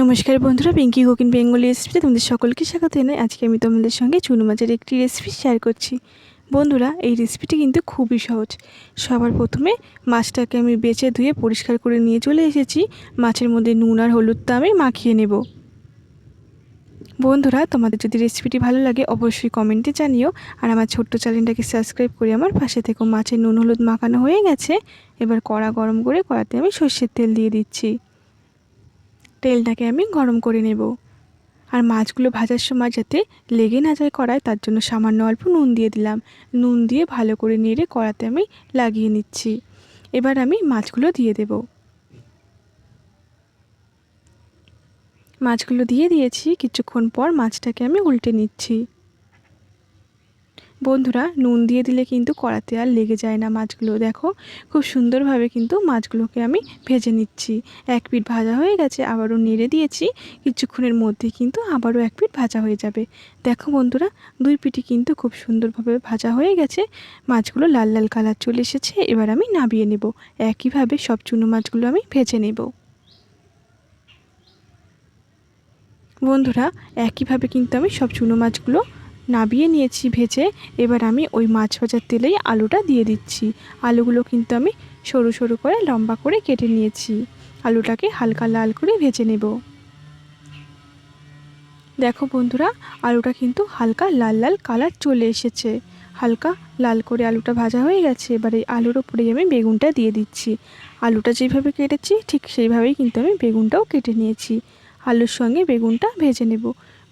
নমস্কার বন্ধুরা, Pinki cooking Bengali রেসিপিতে তোমাদের সকলকে স্বাগত জানাই। আজকে আমি তোমাদের সঙ্গে চুনো মাছের একটি রেসিপি শেয়ার করছি। বন্ধুরা, এই রেসিপিটি কিন্তু খুবই সহজ। সবার প্রথমে মাছটাকে আমি বেছে ধুয়ে পরিষ্কার করে নিয়ে চলে এসেছি। মাছের মধ্যে নুন আর হলুদটা আমি মাখিয়ে নেব। বন্ধুরা, তোমাদের যদি রেসিপিটি ভালো লাগে, অবশ্যই কমেন্টে জানিও। আর আমার ছোট্ট চ্যানেলটাকে সাবস্ক্রাইব করে আমার পাশে থেকে। মাছের নুন হলুদ মাখানো হয়ে গেছে। এবার কড়া গরম করে কড়াতে আমি সর্ষের তেল দিয়ে দিচ্ছি। তেলটাকে আমি গরম করে নেব। আর মাছগুলো ভাজার সময় যাতে লেগে না যায় কড়ায় তার জন্য সামান্য অল্প নুন দিয়ে দিলাম। নুন দিয়ে ভালো করে নেড়ে কড়াতে আমি লাগিয়ে নিচ্ছি। এবার আমি মাছগুলো দিয়ে দেব। মাছগুলো দিয়ে দিয়েছি। কিছুক্ষণ পর মাছটাকে আমি উল্টে নিচ্ছি। বন্ধুরা, নুন দিয়ে দিলে কিন্তু কড়াতে আর লেগে যায় না মাছগুলো। দেখো, খুব সুন্দরভাবে কিন্তু মাছগুলোকে আমি ভেজে নিচ্ছি। এক পিঠ ভাজা হয়ে গেছে, আবারও নেড়ে দিয়েছি। কিছুক্ষণের মধ্যে কিন্তু আবারও এক পিঠ ভাজা হয়ে যাবে। দেখো বন্ধুরা, দুই পিঠি কিন্তু খুব সুন্দরভাবে ভাজা হয়ে গেছে। মাছগুলো লাল লাল কালার চলে এসেছে, এবার আমি নাবিয়ে নেব। একইভাবে সব চুনো মাছগুলো আমি ভেজে নেব। বন্ধুরা, একইভাবে কিন্তু আমি সব চুনো মাছগুলো নাবিয়ে নিয়েছি ভেজে। এবার আমি ওই মাছ ভাজার তেলেই আলুটা দিয়ে দিচ্ছি। আলুগুলো কিন্তু আমি সরু সরু করে লম্বা করে কেটে নিয়েছি। আলুটাকে হালকা লাল করে ভেজে নেব। দেখো বন্ধুরা, আলুটা কিন্তু হালকা লাল লাল কালার চলে এসেছে। হালকা লাল করে আলুটা ভাজা হয়ে গেছে। এবার এই আলুর ওপরেই আমি বেগুনটা দিয়ে দিচ্ছি। আলুটা যেভাবে কেটেছি, ঠিক সেইভাবেই কিন্তু আমি বেগুনটাও কেটে নিয়েছি। আলুর সঙ্গে বেগুনটা ভেজে নেব।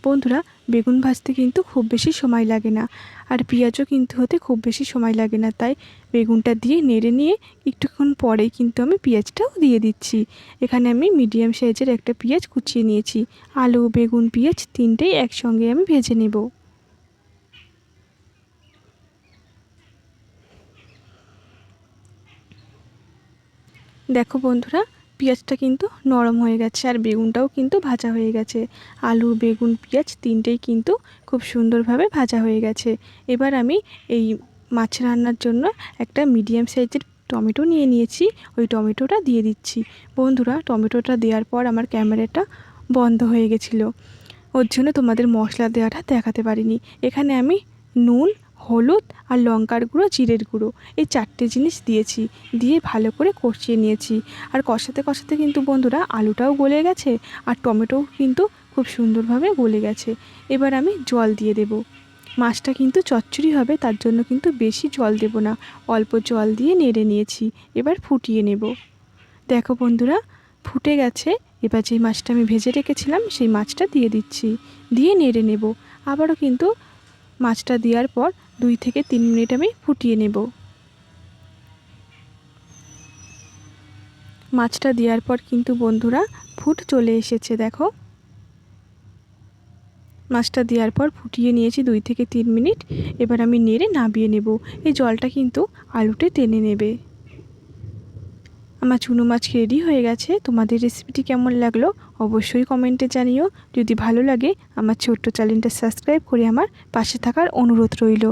বন্ধুরা, বেগুন ভাজতে কিন্তু খুব বেশি সময় লাগে না। আর পেঁয়াজও কিন্তু হতে খুব বেশি সময় লাগে না। তাই বেগুনটা দিয়ে নেড়ে নিয়ে একটুক্ষণ পরেই কিন্তু আমি পেঁয়াজটাও দিয়ে দিচ্ছি। এখানে আমি মিডিয়াম সাইজের একটা পেঁয়াজ কুচিয়ে নিয়েছি। আলু, বেগুন, পেঁয়াজ তিনটেই একসঙ্গে আমি ভেজে নেব। দেখো বন্ধুরা পেঁয়াজটা কিন্তু নরম হয়ে গেছে আর বেগুনটাও কিন্তু ভাজা হয়ে গেছে। আলু, বেগুন, পেঁয়াজ তিনটেই কিন্তু খুব সুন্দরভাবে ভাজা হয়ে গেছে। এবার আমি এই মাছ রান্নার জন্য একটা মিডিয়াম সাইজের টমেটো নিয়ে নিয়েছি। ওই টমেটোটা দিয়ে দিচ্ছি। বন্ধুরা, টমেটোটা দেওয়ার পর আমার ক্যামেরাটা বন্ধ হয়ে গেছিল। ওর জন্য তোমাদের মশলা দেওয়াটা দেখাতে পারিনি। এখানে আমি নুন হলুদ আর লঙ্কার গুঁড়ো, জিরের গুঁড়ো। এই চারটে জিনিস দিয়েছি। দিয়ে ভালো করে কষিয়ে নিয়েছি। আর কষাতে কষাতে কিন্তু বন্ধুরা আলুটাও গলে গেছে আর টমেটোও কিন্তু খুব সুন্দরভাবে গলে গেছে। এবার আমি জল দিয়ে দেব। মাছটা কিন্তু চচ্চড়ি হবে, তার জন্য কিন্তু বেশি জল দেব না। অল্প জল দিয়ে নেড়ে নিয়েছি। এবার ফুটিয়ে নেব। দেখো বন্ধুরা, ফুটে গেছে। এবার যেই মাছটা আমি ভেজে রেখেছিলাম, সেই মাছটা দিয়ে দিচ্ছি। দিয়ে নেড়ে নেব। আবারও কিন্তু মাছটা দেওয়ার পর দুই থেকে তিন মিনিট আমি ফুটিয়ে নেব। মাছটা দেওয়ার পর কিন্তু বন্ধুরা ফুট চলে এসেছে, দেখো। মাছটা দেওয়ার পর ফুটিয়ে নিয়েছি দুই থেকে তিন মিনিট। এবার আমি নেড়ে নামিয়ে নেব। এই জলটা কিন্তু আলুতে টেনে নেবে। আমার চুনো মাছ রেডি হয়ে গেছে। তোমাদের রেসিপিটি কেমন লাগল অবশ্যই কমেন্টে জানিও। যদি ভালো লাগে, আমার ছোট্ট চ্যানেলটা সাবস্ক্রাইব করে আমার পাশে থাকার অনুরোধ রইল।